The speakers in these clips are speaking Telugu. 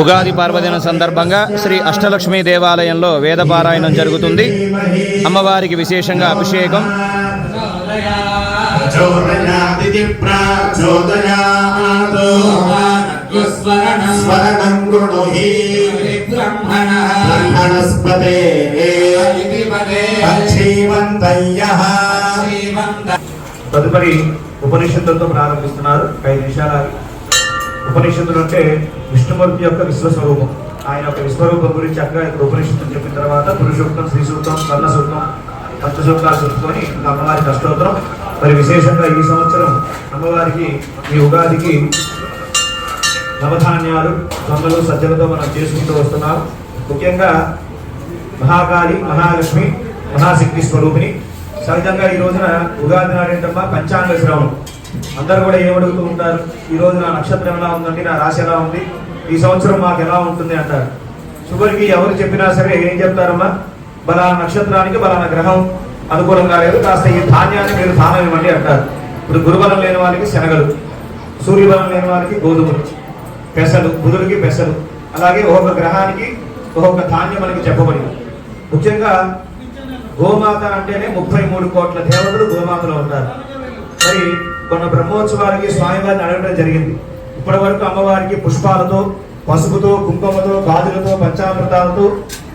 ఉగాది పర్వదిన సందర్భంగా శ్రీ అష్టలక్ష్మి దేవాలయంలో వేదపారాయణం జరుగుతుంది. అమ్మవారికి విశేషంగా అభిషేకం. తదుపరి ఉపనిషత్తులతో ప్రారంభిస్తున్నారు. ఐదు నిమిషాల ఉపనిషత్తులు అంటే విష్ణుమూర్తి యొక్క విశ్వస్వరూపం. ఆయన యొక్క విశ్వరూపం గురించి అక్కడ ఇక్కడ ఉపనిషత్తులు చెప్పిన తర్వాత పురుషోక్తం శ్రీ సూక్తం కర్ణ సూక్తం పంచ చెప్పుకొని ఇంకా అమ్మవారికి అష్టోత్తరం మరి విశేషంగా ఈ సంవత్సరం అమ్మవారికి ఈ ఉగాదికి నవధాన్యాలు దొంగలు సజ్జలతో మనం చేసుకుంటూ వస్తున్నాం. ముఖ్యంగా మహాకాళి మహాలక్ష్మి మహాశక్తి స్వరూపిణి. సహజంగా ఈ రోజున ఉగాది నాడేంటమ్మా పంచాంగ శ్రవణం. అందరూ కూడా ఏమడుగుతూ ఉంటారు? ఈరోజు నా నక్షత్రం ఎలా ఉందండి? నా రాశి ఎలా ఉంది? ఈ సంవత్సరం మాకు ఎలా ఉంటుంది అంటారు. చివరికి ఎవరు చెప్పినా సరే ఏం చెప్తారమ్మా? బలానా నక్షత్రానికి బలానా గ్రహం అనుకూలంగా లేదు. కాస్త ఈ ధాన్యాన్ని మీరు దానం ఇవ్వండి అంటారు. ఇప్పుడు గురుబలం లేని వారికి శనగలు సూర్యబలం లేని వారికి గోధుమలు పెసలు బుధుడికి పెసలు. అలాగే ఒక్కొక్క గ్రహానికి ఒక్కొక్క ధాన్యం మనకి చెప్పబడింది. ముఖ్యంగా గోమాత అంటేనే ముప్పై మూడు కోట్ల దేవతలు గోమాతలో ఉంటారు. మరి మన బ్రహ్మోత్సవాలకి స్వామివారిని అడగడం జరిగింది. ఇప్పటి వరకు అమ్మవారికి పుష్పాలతో పసుపుతో కుంకుమతో గాజులతో పంచామృతాలతో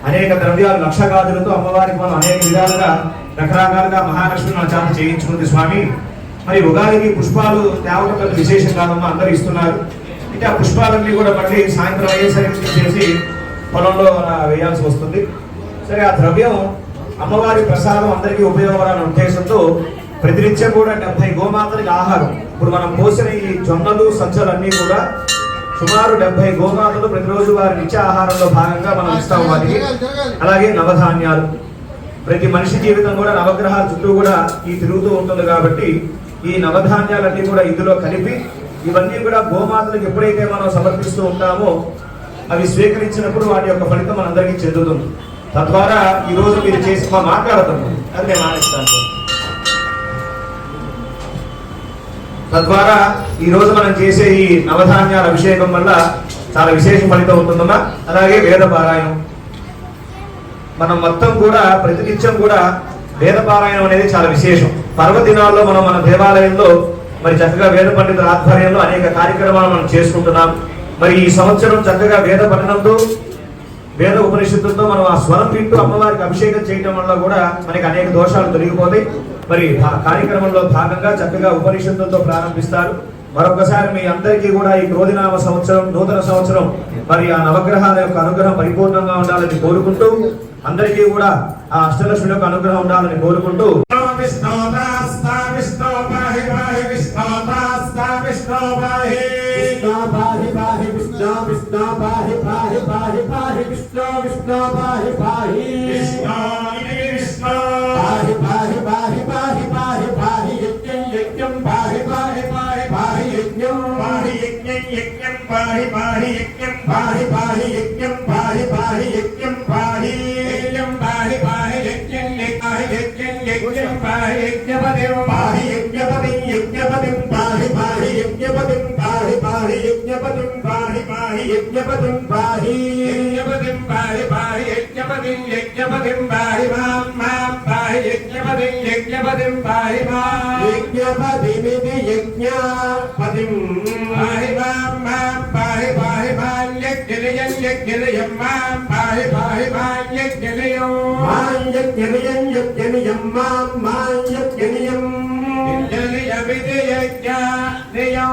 అనేక ద్రవ్యాలు లక్ష గాజులతో అమ్మవారికి మనం అనేక విధాలుగా రకరకాలుగా మహాలక్ష్మి నా చేత చేయించుకుంది స్వామి. మరి ఉగాదికి పుష్పాలు తేవడం పెద్ద విశేషం కాదమ్మా అందరూ ఇస్తున్నారు. అంటే ఆ పుష్పాలన్నీ కూడా మళ్ళీ సాయంత్రం అయ్యేసరికి చేసి పొలంలో వేయాల్సి వస్తుంది. సరే ఆ ద్రవ్యం అమ్మవారి ప్రసాదం అందరికీ ఉపయోగపడాలనే ఉద్దేశంతో ప్రతినిత్యం కూడా డెబ్బై గోమాతలకి ఆహారం. ఇప్పుడు మనం పోసిన ఈ జొన్నలు సజ్జలు అన్నీ కూడా సుమారు డెబ్బై గోమాతలు ప్రతిరోజు వారి నిత్య ఆహారంలో భాగంగా మనం ఇస్తాం వాటికి. అలాగే నవధాన్యాలు. ప్రతి మనిషి జీవితం కూడా నవగ్రహాల చుట్టూ కూడా ఈ తిరుగుతూ ఉంటుంది కాబట్టి ఈ నవధాన్యాలన్నీ కూడా ఇందులో కలిపి ఇవన్నీ కూడా గోమాతలకు ఎప్పుడైతే మనం సమర్పిస్తూ ఉంటామో అవి స్వీకరించినప్పుడు వాటి యొక్క ఫలితం మనందరికీ చెందుతుంది. తద్వారా ఈ రోజు మీరు చేసి మా మాట్లాడుతున్నాం అది నేను ఆనేస్తాను తద్వారా ఈ రోజు మనం చేసే ఈ నవధాన్యాల అభిషేకం వల్ల చాలా విశేష ఫలితం ఉంటుందమ్మా. అలాగే వేద పారాయణం. మనం మొత్తం కూడా ప్రతినిత్యం కూడా వేద పారాయణం అనేది చాలా విశేషం. పర్వదినాల్లో మనం మన దేవాలయంలో మరి చక్కగా వేద పండితుల ఆధ్వర్యంలో అనేక కార్యక్రమాలు మనం చేసుకుంటున్నాం. మరి ఈ సంవత్సరం చక్కగా వేద పఠనంతో వేద ఉపనిషత్తులతో మనం ఆ స్వరం వింటూ అమ్మవారికి అభిషేకం చేయటం వల్ల కూడా మనకి అనేక దోషాలు తొలగిపోతాయి. మరి కార్యక్రమంలో భాగంగా చక్కగా ఉపనిషత్తులతో ప్రారంభిస్తారు. మరొకసారి మీ అందరికీ కూడా ఈ క్రోధినామ సంవత్సరం నూతన సంవత్సరం మరి ఆ నవగ్రహాల యొక్క అనుగ్రహం పరిపూర్ణంగా ఉండాలని కోరుకుంటూ అందరికీ కూడా ఆ అష్టలక్ష్మి యొక్క అనుగ్రహం ఉండాలని కోరుకుంటూ. విష్ణు విష్ణు பாஹி யக்ஞம் பாஹி பாஹி யக்ஞம் பாஹி பாஹி யக்ஞம் பாஹி யக்ஞம் பாஹி பாஹி யக்ஞம் பாஹி யக்ஞம் யக்ஞம் பாஹி யக்ஞபதிம் பாஹி யக்ஞபதிம் யக்ஞபதிம் பாஹி பாஹி யக்ஞபதிம் பாஹி பாஹி யக்ஞபதிம் பாஹி பாஹி யக்ஞபதிம் பாஹி யக்ஞபதிம் பாஹி பாஹி யக்ஞபதிம் யக்ஞபதிம் பாஹி மாம் மாம் பாஹி யக்ஞபதிம் யக்ஞபதிம் பாஹி மாம் யக்ஞபதிமிதி யக்ஞபதிம் యజ్ఞనియం యజ్ఞనియం మాం పాహి పాహి మాం యజ్ఞనియం మాం యజ్ఞనియం యజ్ఞనియం మాం మాం యజ్ఞనియం యజ్ఞనియమితి యజ్ఞనియం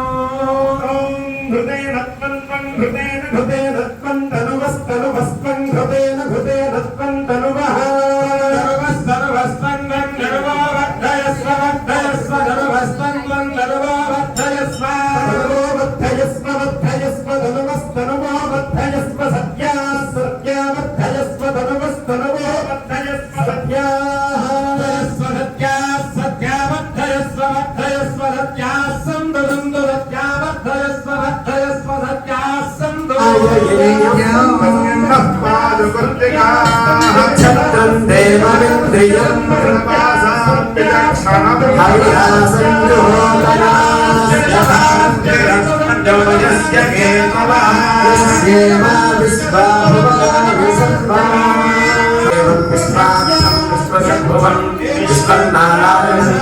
ఓం హృదయ త్వం హృదయన హృదేన త్వం తనువస్తనువస్త్వం హృదేన హృదేన छत्रं देवमिन्द्रियं हरिहासञ्जुहोतरास्य केतवा विश्वाभवान् विश्वाक्षं विश्वशभुवन् विश्वन्नारायण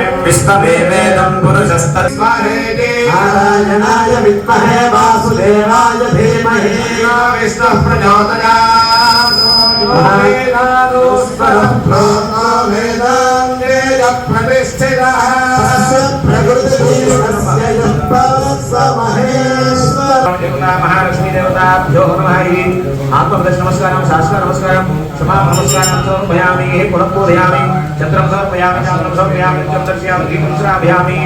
विश्वनारायणकुमारिं विश्वमेवेदं पुरुषस्तस्मादेति नारायणाय विद्महे वासुदेवाय धीमहि विष्णुः प्रचोदयात् वेदानोस्वरं प्रोक्तो वेदान्तेन प्रतिष्ठितः तस्य प्रकृतिधीनस्य यत्परस्वमहेश्वर దేవతా మహాలక్ష్మీ దేవతాభ్యో నమః ఆత్మప్రదర్శ నమస్కారం శాస్త్ర నమస్కారం క్షమా నమస్కారం సమర్పయామి పునఃపూజయామి చంద్రం సమర్పయామి చాంద్రం సమర్పయామి నిత్యం దర్శయామి దీపం శ్రావయామి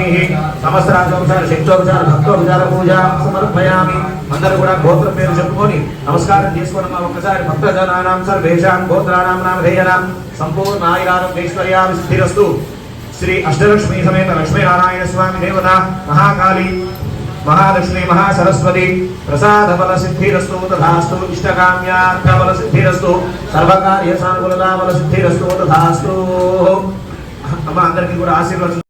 సమస్రాజోపచార శక్తోపచార భక్తోపచార పూజ సమర్పయామి అందరూ కూడా గోత్ర పేరు చెప్పుకొని నమస్కారం చేసుకోవడం ఒక్కసారి భక్తజనానాం సర్వేషాం గోత్రానాం నామధేయనాం సంపూర్ణ ఆయురారోగ్యైశ్వర్యామి స్థిరస్తు శ్రీ అష్టలక్ష్మీ సమేత లక్ష్మీనారాయణ స్వామి దేవత మహాకాళి మహాలక్ష్మి మహాసరస్వతి ప్రసాద బల సిద్ధిరస్తు తథాస్తు ఇష్టకామ్యార్థ బల సిద్ధిరస్తు సర్వకార్య సానుకూలతా బల సిద్ధిరస్తు తథాస్తు అమ్మ అందరికీ కూడా ఆశీర్వచనం